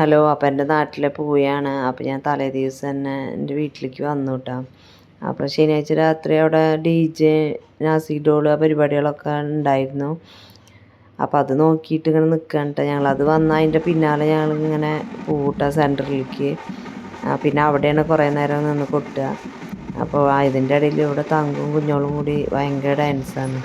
Hello അപ്പം എന്റെ നാട്ടിലെ പോവുകയാണ് അപ്പോൾ ഞാൻ തലേ ദിവസം തന്നെ എന്റെ വീട്ടിലേക്ക് വന്നു കേട്ടോ അപ്പോൾ ശനിയാഴ്ച രാത്രി അവിടെ ഡി ജെ നാസിക് ഡോൾ പരിപാടികളൊക്കെ ഉണ്ടായിരുന്നു. അപ്പോൾ അത് നോക്കിയിട്ട് ഇങ്ങനെ നിൽക്കാൻ കേട്ടോ ഞങ്ങളത് വന്നാൽ അതിന്റെ പിന്നാലെ ഞങ്ങൾ ഇങ്ങനെ പൂട്ട സെന്ററിലേക്ക്. പിന്നെ അവിടെയാണ് കുറേ നേരം നിന്ന് കൊട്ടുക. അപ്പോൾ ഇതിന്റെ ഇടയിൽ ഇവിടെ തങ്കും കുഞ്ഞോളും കൂടി ഭയങ്കര ഡാൻസാണ്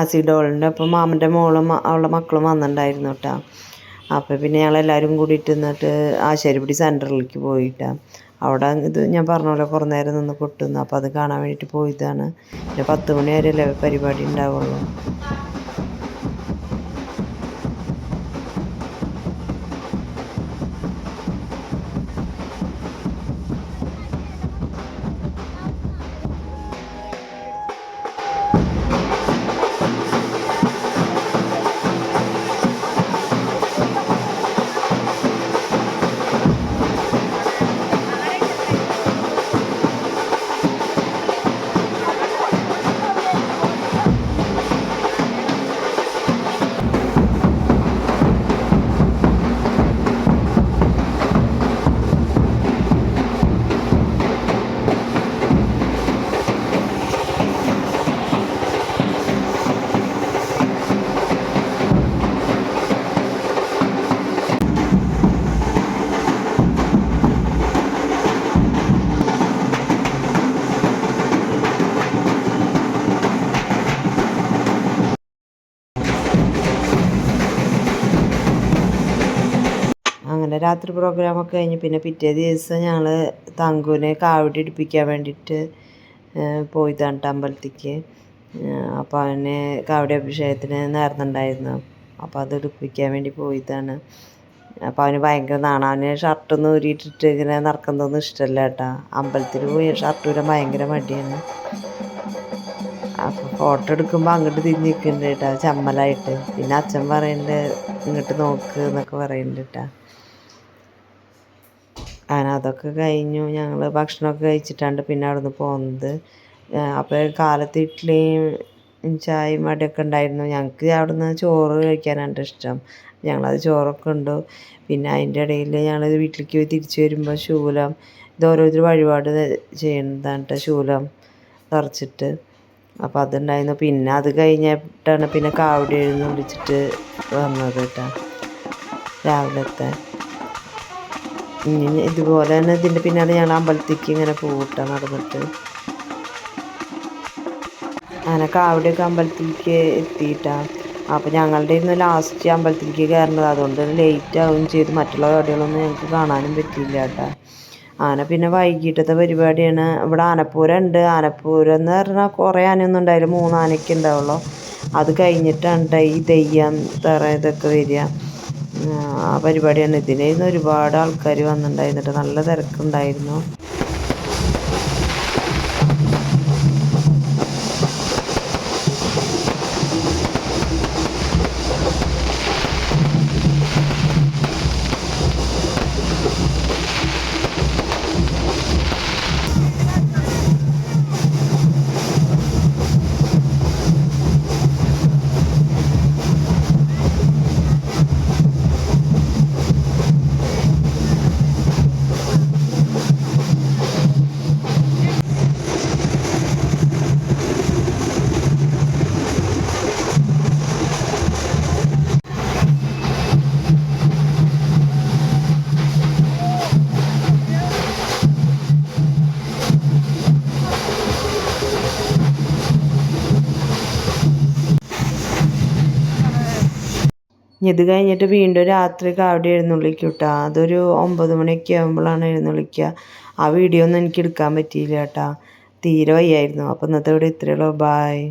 നാസി ഡോളിന്റെ ഒപ്പം മാമന്റെ മോളും അവളുടെ മക്കളും വന്നിട്ടുണ്ടായിരുന്നു കേട്ടോ അപ്പോൾ പിന്നെ ഞങ്ങളെല്ലാവരും കൂടിയിട്ട് നിന്നിട്ട് ആശാരിപ്പിടി സെന്ററിലേക്ക് പോയിട്ടാ. അവിടെ ഇത് ഞാൻ പറഞ്ഞ പോലെ കുറേ നേരം നിന്ന് കൊട്ടുന്നു അപ്പോൾ അത് കാണാൻ വേണ്ടിയിട്ട് പോയതാണ്. പിന്നെ പത്ത് മണി വരെയല്ലേ പരിപാടി ഉണ്ടാവുള്ളൂ. രാത്രി പ്രോഗ്രാമൊക്കെ കഴിഞ്ഞ് പിന്നെ പിറ്റേ ദിവസം ഞങ്ങൾ തങ്കുവിനെ കാവടി ഇടിപ്പിക്കാൻ വേണ്ടിയിട്ട് പോയി ട്ടോ അമ്പലത്തിക്ക്. അപ്പോൾ അവന് കാവടി അഭിഷേകത്തിന് നേർന്നുണ്ടായിരുന്നു. അപ്പോൾ അത് ഇടിപ്പിക്കാൻ വേണ്ടി പോയതാണ്. അപ്പോൾ അവന് ഭയങ്കര നാണം. അവന് ഷർട്ടൊന്നും ഊരിയിട്ടിട്ട് ഇങ്ങനെ നടക്കുന്നതൊന്നും ഇഷ്ടമല്ല കേട്ടോ. അമ്പലത്തിൽ പോയി ഷർട്ട് ഊരാൻ ഭയങ്കര മടിയാണ്. അപ്പോൾ ഫോട്ടോ എടുക്കുമ്പോൾ അങ്ങോട്ട് തിരിഞ്ഞ് നിൽക്കുന്നുണ്ട് കേട്ടോ ചമ്മലായിട്ട്. പിന്നെ അച്ഛൻ പറയുന്നുണ്ട് ഇങ്ങോട്ട് നോക്ക് എന്നൊക്കെ പറയുന്നുണ്ട് കേട്ടോ. അങ്ങനെ അതൊക്കെ കഴിഞ്ഞു. ഞങ്ങൾ ഭക്ഷണമൊക്കെ കഴിച്ചിട്ടാണ് പിന്നെ അവിടെ നിന്ന് പോകുന്നത് അപ്പോൾ കാലത്ത് ഇഡ്ഡലിയും ചായയും വടയൊക്കെ ഉണ്ടായിരുന്നു. ഞങ്ങൾക്ക് അവിടെ നിന്ന് ചോറ് കഴിക്കാനാണ് ഇഷ്ടം. ഞങ്ങളത് ചോറൊക്കെ ഉണ്ട്. പിന്നെ അതിന്റെ ഇടയിൽ ഞങ്ങൾ വീട്ടിലേക്ക് തിരിച്ച് വരുമ്പോൾ ശൂലം ഇത് ഓരോരുത്തർ വഴിപാട് ചെയ്യുന്നതാണ് കേട്ടോ ശൂലം നിറച്ചിട്ട് അപ്പോൾ അതുണ്ടായിരുന്നു. പിന്നെ അത് കഴിഞ്ഞിട്ടാണ് പിന്നെ കാവടി എഴുന്നള്ളിച്ചിട്ട് വന്നത് കേട്ടോ രാവിലത്തെ. ഇതുപോലെ തന്നെ ഇതിന്റെ പിന്നാലെ ഞങ്ങൾ അമ്പലത്തേക്ക് ഇങ്ങനെ പോകട്ടെ നടന്നിട്ട്. അങ്ങനെ കാവടിയൊക്കെ അമ്പലത്തിലേക്ക് എത്തിയിട്ടാ. അപ്പോൾ ഞങ്ങളുടെ ഇന്ന് ലാസ്റ്റ് അമ്പലത്തിലേക്ക് കയറേണ്ടത് അതുകൊണ്ട് ലേറ്റ് ആവുകയും ചെയ്തു. മറ്റുള്ള കടികളൊന്നും ഞങ്ങൾക്ക് കാണാനും പറ്റിയില്ല കേട്ടോ. ആന പിന്നെ വൈകിട്ടത്തെ പരിപാടിയാണ്. ഇവിടെ ആനപ്പൂരം ഉണ്ട്. ആനപ്പൂരം എന്ന് പറഞ്ഞാൽ കുറേ ആനയൊന്നും ഉണ്ടായില്ല. മൂന്ന് ആനയ്ക്ക് ഉണ്ടാവുള്ളൂ. അത് കഴിഞ്ഞിട്ടാണ് ട്ടോ ഈ തെയ്യം തറ ഇതൊക്കെ വരിക. ആ പരിപാടിയാണ്. ഇതിലേന്ന് ഒരുപാട് ആൾക്കാർ വന്നിട്ടുണ്ടായിരുന്നു നല്ല തിരക്കുണ്ടായിരുന്നു. ഇത് കഴിഞ്ഞിട്ട് വീണ്ടും രാത്രി കാവടി എഴുന്നള്ളിക്കും കേട്ടോ അതൊരു ഒമ്പത് മണിയൊക്കെ ആകുമ്പോഴാണ് എഴുന്നള്ളിക്കുക. ആ വീഡിയോ ഒന്നും എനിക്ക് എടുക്കാൻ പറ്റിയില്ല കേട്ടോ. തീരെ വയ്യായിരുന്നു. അപ്പോൾ ഇന്നത്തെ ഇവിടെ ഇത്രയുള്ളൂ ബായ്